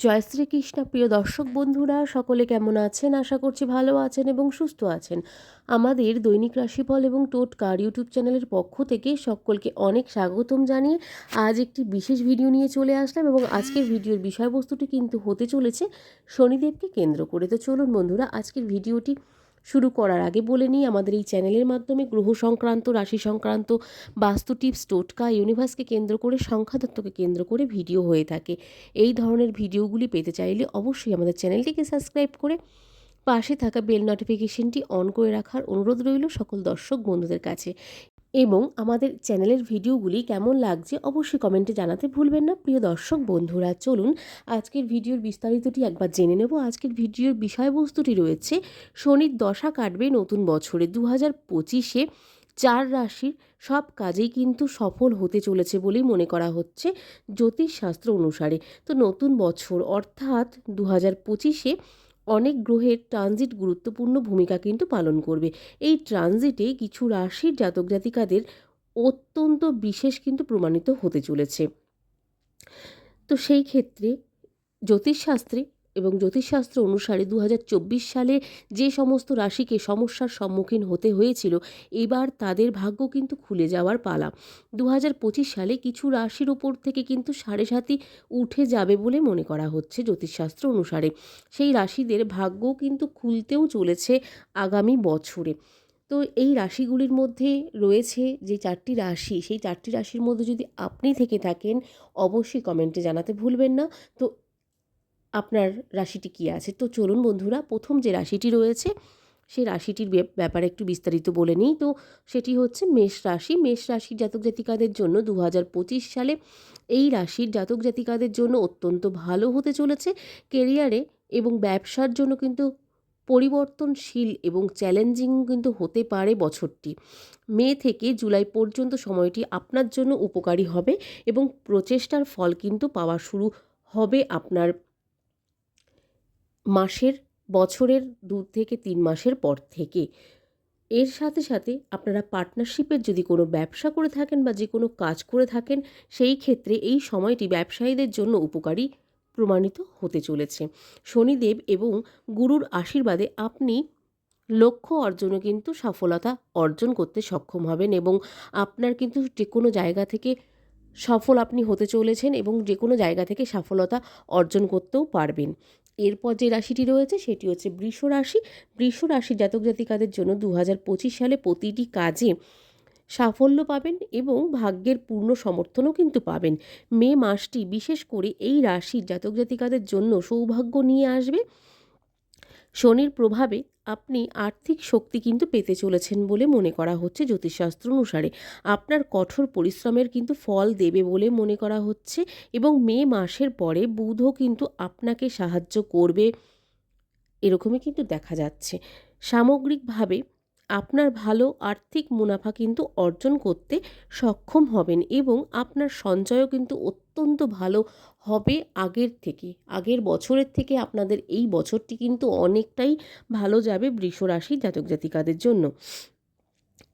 জয় শ্রীকৃষ্ণ, প্রিয় দর্শক বন্ধুরা, সকলে কেমন আছেন? আশা করছি ভালো আছেন এবং সুস্থ আছেন। আমাদের দৈনিক রাশিফল এবং টোটকার ইউটিউব চ্যানেলের পক্ষ থেকে সকলকে অনেক স্বাগতম জানিয়ে আজ একটি বিশেষ ভিডিও নিয়ে চলে আসলাম এবং আজকের ভিডিওর বিষয়বস্তুটি কিন্তু হতে চলেছে শনিদেবকে কেন্দ্র করে। তো চলুন বন্ধুরা, আজকের ভিডিওটি শুরু করার আগে বলে নিই, আমাদের এই চ্যানেলের মাধ্যমে গ্রহ সংক্রান্ত, রাশি সংক্রান্ত, বাস্তু টিপস, টোটকা, ইউনিভার্সকে কেন্দ্র করে, সংখ্যাতত্ত্বকে কেন্দ্র করে ভিডিও হয়ে থাকে। এই ধরনের ভিডিওগুলি পেতে চাইলে অবশ্যই আমাদের চ্যানেলটিকে সাবস্ক্রাইব করে পাশে থাকা বেল নোটিফিকেশনটি অন করে রাখার অনুরোধ রইল সকল দর্শক বন্ধুদের কাছে। এবং আমাদের চ্যানেলের ভিডিওগুলি কেমন লাগছে অবশ্যই কমেন্টে জানাতে ভুলবেন না। প্রিয় দর্শক, বন্ধুরা, চলুন আজকের ভিডিওর বিস্তারিতটি একবার জেনে নেব। আজকের ভিডিওর বিষয়বস্তুটি রয়েছে, শনির দশা কাটবে নতুন বছরে। দু হাজার পঁচিশে চার রাশির সব কাজেই কিন্তু সফল হতে চলেছে বলেই মনে করা হচ্ছে জ্যোতিষশাস্ত্র অনুসারে। তো নতুন বছর অর্থাৎ দু হাজার পঁচিশে অনেক গ্রহের ট্রানজিট গুরুত্বপূর্ণ ভূমিকা কিন্তু পালন করবে। এই ট্রানজিটে কিছু রাশির জাতক জাতিকাদের অত্যন্ত বিশেষ কিন্তু প্রমাণিত হতে চলেছে। তো সেই ক্ষেত্রে জ্যোতিষশাস্ত্রে এবং জ্যোতিষশাস্ত্র অনুসারে দু হাজার চব্বিশ সালে যে সমস্ত রাশিকে সমস্যার সম্মুখীন হতে হয়েছিল, এবার তাদের ভাগ্য কিন্তু খুলে যাওয়ার পালা। দু হাজার পঁচিশ সালে কিছু রাশির ওপর থেকে কিন্তু সাড়ে সাতি উঠে যাবে বলে মনে করা হচ্ছে জ্যোতিষশাস্ত্র অনুসারে। সেই রাশিদের ভাগ্য কিন্তু খুলতেও চলেছে আগামী বছরে। তো এই রাশিগুলির মধ্যে রয়েছে যে চারটি রাশি, সেই চারটি রাশির মধ্যে যদি আপনি থেকে থাকেন, অবশ্যই কমেন্টে জানাতে ভুলবেন না। তো আপনার রাশিটি কী আছে? তো চলুন বন্ধুরা, প্রথম যে রাশিটি রয়েছে, সেই রাশিটির ব্যাপারে একটু বিস্তারিত বলে নিই। তো সেটি হচ্ছে মেষ রাশি। মেষ রাশির জাতক জাতিকাদের জন্য দু হাজার পঁচিশ সালে এই রাশির জাতক জাতিকাদের জন্য অত্যন্ত ভালো হতে চলেছে। কেরিয়ারে এবং ব্যবসার জন্য কিন্তু পরিবর্তনশীল এবং চ্যালেঞ্জিং কিন্তু হতে পারে বছরটি। মে থেকে জুলাই পর্যন্ত সময়টি আপনার জন্য উপকারী হবে এবং প্রচেষ্টার ফল কিন্তু পাওয়া শুরু হবে আপনার মাসের, বছরের দু থেকে তিন মাসের পর থেকে। এর সাথে সাথে আপনারা পার্টনারশিপের যদি কোনো ব্যবসা করে থাকেন বা যে কোনো কাজ করে থাকেন, সেই ক্ষেত্রে এই সময়টি ব্যবসায়ীদের জন্য উপকারী প্রমাণিত হতে চলেছে। শনিদেব এবং গুরুর আশীর্বাদে আপনি লক্ষ্য অর্জনে কিন্তু সফলতা অর্জন করতে সক্ষম হবেন এবং আপনার কিন্তু যে কোনো জায়গা থেকে সফল আপনি হতে চলেছেন এবং যে কোনো জায়গা থেকে সফলতা অর্জন করতেও পারবেন। এরপর যে রাশিটি রয়েছে সেটি হচ্ছে বৃষ রাশি। বৃষ রাশি জাতক জাতিকাদের জন্য দু হাজার পঁচিশ সালে প্রতিটি কাজে সাফল্য পাবেন এবং ভাগ্যের পূর্ণ সমর্থনও কিন্তু পাবেন। মে মাসটি বিশেষ করে এই রাশির জাতক জাতিকাদের জন্য সৌভাগ্য নিয়ে আসবে। শনির প্রভাবে আপনি আর্থিক শক্তি কিন্তু পেতে চলেছেন বলে মনে করা হচ্ছে জ্যোতিষশাস্ত্র অনুসারে। আপনার কঠোর পরিশ্রমের কিন্তু ফল দেবে বলে মনে করা হচ্ছে এবং মে মাসের পরে বুধও কিন্তু আপনাকে সাহায্য করবে। এরকমই কিন্তু দেখা যাচ্ছে। সামগ্রিকভাবে আপনার ভালো আর্থিক মুনাফা কিন্তু অর্জন করতে সক্ষম হবেন এবং আপনার সঞ্চয়ও কিন্তু অত্যন্ত ভালো হবে আগের থেকে। আগের বছরের থেকে আপনাদের এই বছরটি কিন্তু অনেকটাই ভালো যাবে বৃষ রাশি জাতক জাতিকাদের জন্য।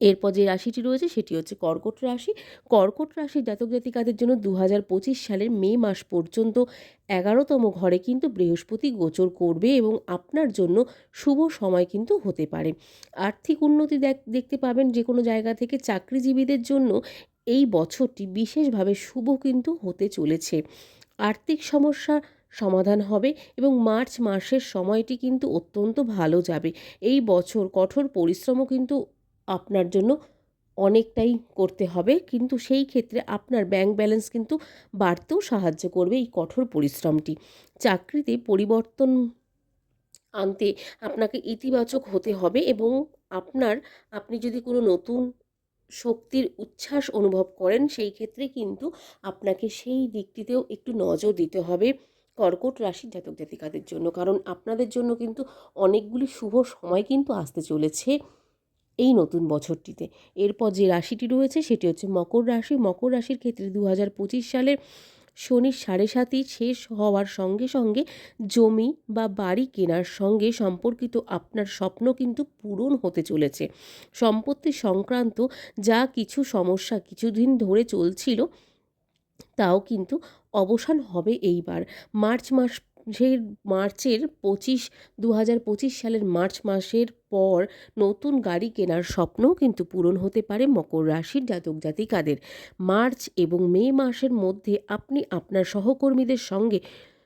এরপর যে রাশিটি রয়েছে সেটি হচ্ছে কর্কট রাশি। কর্কট রাশির জাতক জাতিকাদের জন্য দু হাজার পঁচিশ সালের মে মাস পর্যন্ত এগারোতম ঘরে কিন্তু বৃহস্পতি গোচর করবে এবং আপনার জন্য শুভ সময় কিন্তু হতে পারে। আর্থিক উন্নতি দেখতে পাবেন যে কোনো জায়গা থেকে চাকরিজীবীদের জন্য এই বছরটি বিশেষভাবে শুভ কিন্তু হতে চলেছে। আর্থিক সমস্যা সমাধান হবে এবং মার্চ মাসের সময়টি কিন্তু অত্যন্ত ভালো যাবে। এই বছর কঠোর পরিশ্রমও কিন্তু আপনার জন্য অনেকটাই করতে হবে। কিন্তু সেই ক্ষেত্রে আপনার ব্যাংক ব্যালেন্স কিন্তু বাড়তেও সাহায্য করবে এই কঠোর পরিশ্রমটি। চাকরিতে পরিবর্তন আনতে আপনাকে ইতিবাচক হতে হবে এবং আপনার, আপনি যদি কোনো নতুন শক্তির উচ্ছ্বাস অনুভব করেন, সেই ক্ষেত্রে কিন্তু আপনাকে সেই দিকটিতেও একটু নজর দিতে হবে কর্কট রাশির জাতক জাতিকাদের জন্য। কারণ আপনাদের জন্য কিন্তু অনেকগুলি শুভ সময় কিন্তু আসতে চলেছে এই নতুন বছরটিতে। এরপর যে রাশিটি রয়েছে সেটি হচ্ছে মকর রাশি। মকর রাশির ক্ষেত্রে দু হাজার পঁচিশ সালের শনির সাড়ে সাতই শেষ হওয়ার সঙ্গে সঙ্গে জমি বা বাড়ি কেনার সঙ্গে সম্পর্কিত আপনার স্বপ্ন কিন্তু পূরণ হতে চলেছে। সম্পত্তি সংক্রান্ত যা কিছু সমস্যা কিছুদিন ধরে চলছিল, তাও কিন্তু অবসান হবে এইবার। মার্চ মাস সেই মার্চের পঁচিশ দু হাজার পঁচিশ সালের মার্চ মাসের পর নতুন গাড়ি কেনার স্বপ্নও কিন্তু পূরণ হতে পারে মকর রাশির জাতক জাতিকাদের। মার্চ এবং মে মাসের মধ্যে আপনি আপনার সহকর্মীদের সঙ্গে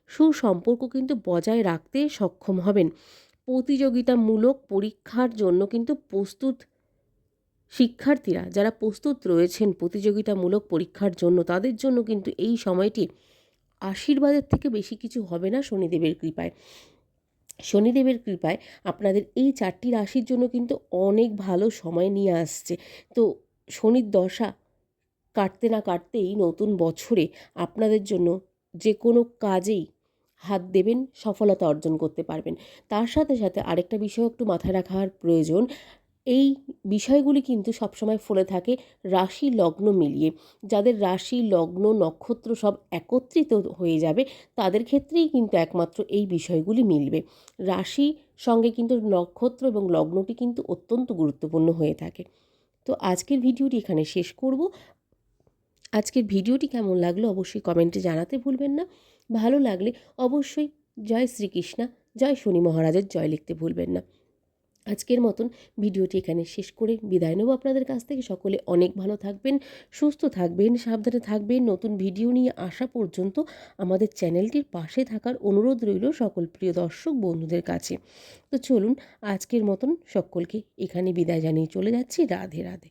সুসম্পর্ক কিন্তু বজায় রাখতে সক্ষম হবেন। প্রতিযোগিতামূলক পরীক্ষার জন্য কিন্তু প্রস্তুত শিক্ষার্থীরা, যারা প্রস্তুত রয়েছেন প্রতিযোগিতামূলক পরীক্ষার জন্য, তাদের জন্য কিন্তু এই সময়টি আশীর্বাদের থেকে বেশি কিছু হবে না শনিদেবের কৃপায়। শনিদেবের কৃপায় আপনাদের এই চারটি রাশির জন্য কিন্তু অনেক ভালো সময় নিয়ে আসছে। তো শনির দশা কাটতে না কাটতেই নতুন বছরে আপনাদের জন্য যে কোনো কাজেই হাত দেবেন, সফলতা অর্জন করতে পারবেন। তার সাথে সাথে আরেকটা বিষয় একটু মাথায় রাখার প্রয়োজন এই বিষয়গুলি কিন্তু সবসময় ফলে থাকে রাশি লগ্ন মিলিয়ে। যাদের রাশি, লগ্ন, নক্ষত্র সব একত্রিত হয়ে যাবে, তাদের ক্ষেত্রেই কিন্তু একমাত্র এই বিষয়গুলি মিলবে। রাশি সঙ্গে কিন্তু নক্ষত্র এবং লগ্নটি কিন্তু অত্যন্ত গুরুত্বপূর্ণ হয়ে থাকে। তো আজকের ভিডিওটি এখানে শেষ করব। আজকের ভিডিওটি কেমন লাগল অবশ্যই কমেন্টে জানাতে ভুলবেন না। ভালো লাগলে অবশ্যই জয় শ্রীকৃষ্ণা, জয় শনি মহারাজের জয় লিখতে ভুলবেন না। আজকের মতন ভিডিওটি এখানে শেষ করে বিদায় নেব আপনাদের কাছ থেকে। সকলে অনেক ভালো থাকবেন, সুস্থ থাকবেন, সাবধানে থাকবেন। নতুন ভিডিও নিয়ে আসা পর্যন্ত আমাদের চ্যানেলটির পাশে থাকার অনুরোধ রইল সকল প্রিয় দর্শক বন্ধুদের কাছে। তো চলুন আজকের মতন সকলকে এখানে বিদায় জানিয়ে চলে যাচ্ছি। রাধে রাধে।